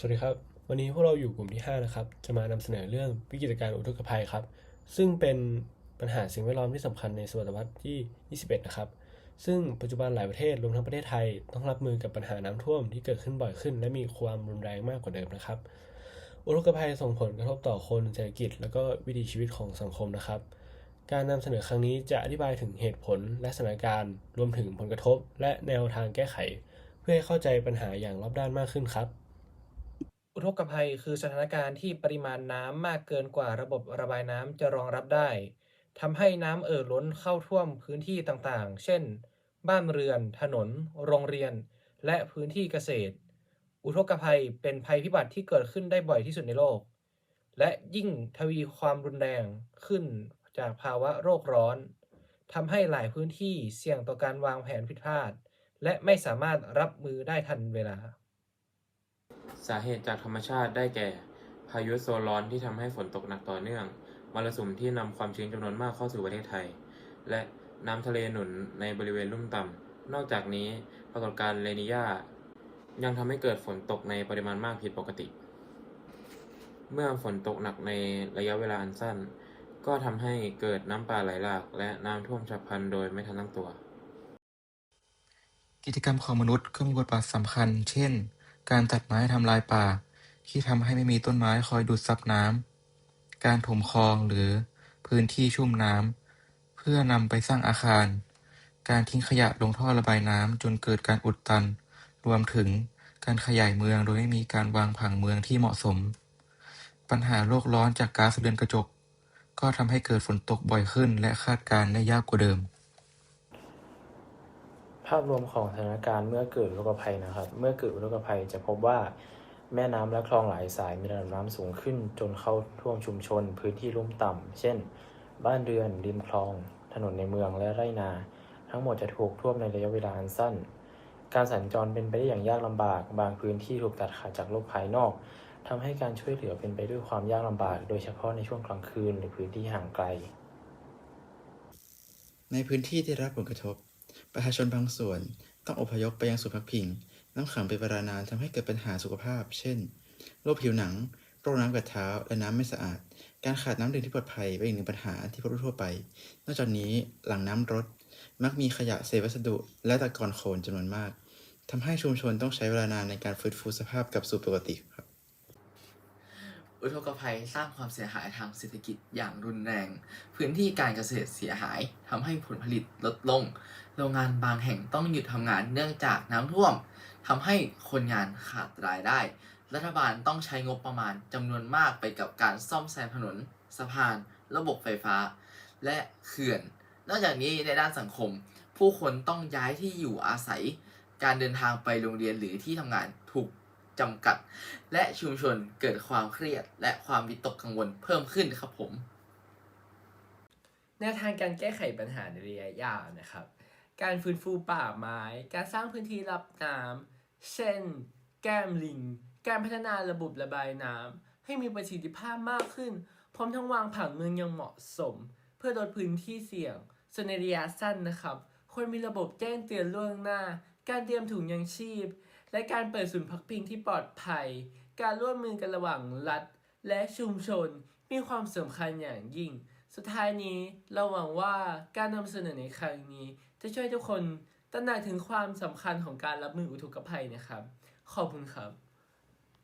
สวัสดีครับ วันนี้พวกเราอยู่กลุ่มที่ 5 นะครับ จะมานำเสนอเรื่องวิกฤตการณ์อุทกภัยครับ ซึ่งเป็นปัญหาสิ่งแวดล้อมที่สำคัญในศตวรรษที่ 21 นะครับ ซึ่งปัจจุบันหลายประเทศรวมทั้งประเทศไทย ต้องรับมือกับปัญหาน้ำท่วมที่เกิดขึ้นบ่อยขึ้น และมีความรุนแรงมากกว่าเดิมนะครับ อุทกภัยส่งผลกระทบต่อคนเศรษฐกิจ และก็วิถีชีวิตของสังคมนะครับ การนำเสนอครั้งนี้จะอธิบายถึงเหตุผลและสถานการณ์ รวมถึงผลกระทบ และแนวทางแก้ไข เพื่อให้เข้าใจปัญหาอย่างรอบด้านมากขึ้นครับ อุทกภัยคือสถานการณ์ที่ปริมาณน้ำมากเกินกว่าระบบระบายน้ำจะรองรับได้ทำให้น้ำเอ่อล้นเข้าท่วมพื้นที่ต่างๆ เช่น บ้านเรือน ถนน โรงเรียน และพื้นที่เกษตร อุทกภัยเป็นภัยพิบัติที่เกิดขึ้นได้บ่อยที่สุดในโลก และยิ่งทวีความรุนแรงขึ้นจากภาวะโรคร้อนทำให้หลายพื้นที่เสี่ยงต่อการวางแผนผิดพลาด และไม่สามารถรับมือได้ทันเวลา สาเหตุจากธรรมชาติได้แก่ พายุโซนร้อนที่ทำให้ฝนตกหนักต่อเนื่องมรสุมที่นำความชื้นจำนวนมากเข้าสู่ประเทศไทย และน้ำทะเลหนุนในบริเวณลุ่มต่ำนอกจากนี้ปรากฏการณ์เลนิยายังทำให้เกิดฝนตกในปริมาณมากผิดปกติ เมื่อฝนตกหนักในระยะเวลาอันสั้น ก็ทำให้เกิดน้ำป่าไหลหลาก และน้ำท่วมฉับพลันโดยไม่ทันตั้งตัว กิจกรรมของมนุษย์ก็มีบทบาทสำคัญ เช่น การตัดไม้ทำลายป่า ที่ทำให้ไม่มีต้นไม้คอยดูดซับน้ำ การถมคลองหรือพื้นที่ชุ่มน้ำ เพื่อนำไปสร้างอาคาร การทิ้งขยะลงท่อระบายน้ำจนเกิดการอุดตัน รวมถึงการขยายเมืองโดยไม่มีการวางผังเมืองที่เหมาะสม ปัญหาโลกร้อนจากก๊าซเรือนกระจก ก็ทำให้เกิดฝนตกบ่อยขึ้นและคาดการณ์ได้ยากกว่าเดิม ภาพรวมของสถานการณ์เมื่อเกิดอุทกภัยนะครับ เมื่อเกิดอุทกภัยจะพบว่าแม่น้ำและคลองหลายสายมีระดับน้ำสูงขึ้น จนเข้าท่วมชุมชน พื้นที่ลุ่มต่ำเช่น บ้านเรือนริมคลอง ถนนในเมืองและไร่นา ทั้งหมดจะถูกท่วมในระยะเวลาอันสั้น การสัญจรเป็นไปได้อย่างยากลำบาก บางพื้นที่ถูกตัดขาดจากโลกภายนอกทำให้การช่วยเหลือเป็นไปด้วยความยากลำบาก โดยเฉพาะในช่วงกลางคืนหรือพื้นที่ห่างไกล ในพื้นที่ที่ได้รับผลกระทบ ประชาชนบางส่วนต้องอพยพไปยังศูนย์พักพิง น้ำขังเป็นเวลานานทำให้เกิดปัญหาสุขภาพ เช่น โรคผิวหนัง โรคน้ำกัดเท้า และน้ำไม่สะอาด การขาดน้ำดื่มที่ปลอดภัยเป็นอีกหนึ่งปัญหาที่พบทั่วไป นอกจากนี้หลังน้ำรดมักมีขยะเศษวัสดุ และตะกอนโคลนจำนวนมากทำให้ชุมชนต้องใช้เวลานานในการฟื้นฟูสภาพกลับสู่ปกติครับ อุทกภัยสร้างความเสียหายทางเศรษฐกิจอย่างรุนแรง พื้นที่การเกษตรเสียหายทำให้ผลผลิตลดลง โรงงานบางแห่งต้องหยุดทำงานเนื่องจากน้ำท่วมทำให้คนงานขาดรายได้ รัฐบาลต้องใช้งบประมาณจำนวนมากไปกับการซ่อมแซมถนน สะพาน ระบบไฟฟ้า และเขื่อน นอกจากนี้ในด้านสังคม ผู้คนต้องย้ายที่อยู่อาศัย การเดินทางไปโรงเรียนหรือที่ทำงานถูก จำกัด และชุมชนเกิดความเครียด และความวิตกกังวลเพิ่มขึ้นครับผม แนวทางการแก้ไขปัญหาในระยะยาวนะครับ การฟื้นฟูป่าไม้ การสร้างพื้นที่รับน้ำเช่น แก้มลิง การพัฒนาระบบระบายน้ำให้มีประสิทธิภาพมากขึ้น พร้อมทั้งวางผังเมืองอย่างเหมาะสม เพื่อลดพื้นที่เสี่ยงส่วนในระยะสั้นนะครับควรมีระบบแจ้งเตือนล่วงหน้า การเตรียมถุงยังชีพ และการเปิดศูนย์พักพิงที่ปลอดภัย การร่วมมือกันระหว่างรัฐ และชุมชนมีความสำคัญอย่างยิ่ง สุดท้ายนี้เราหวังว่าการนำเสนอในครั้งนี้ จะช่วยทุกคนตระหนักถึงความสำคัญของการรับมืออุทกภัยนะครับ ขอบคุณครับ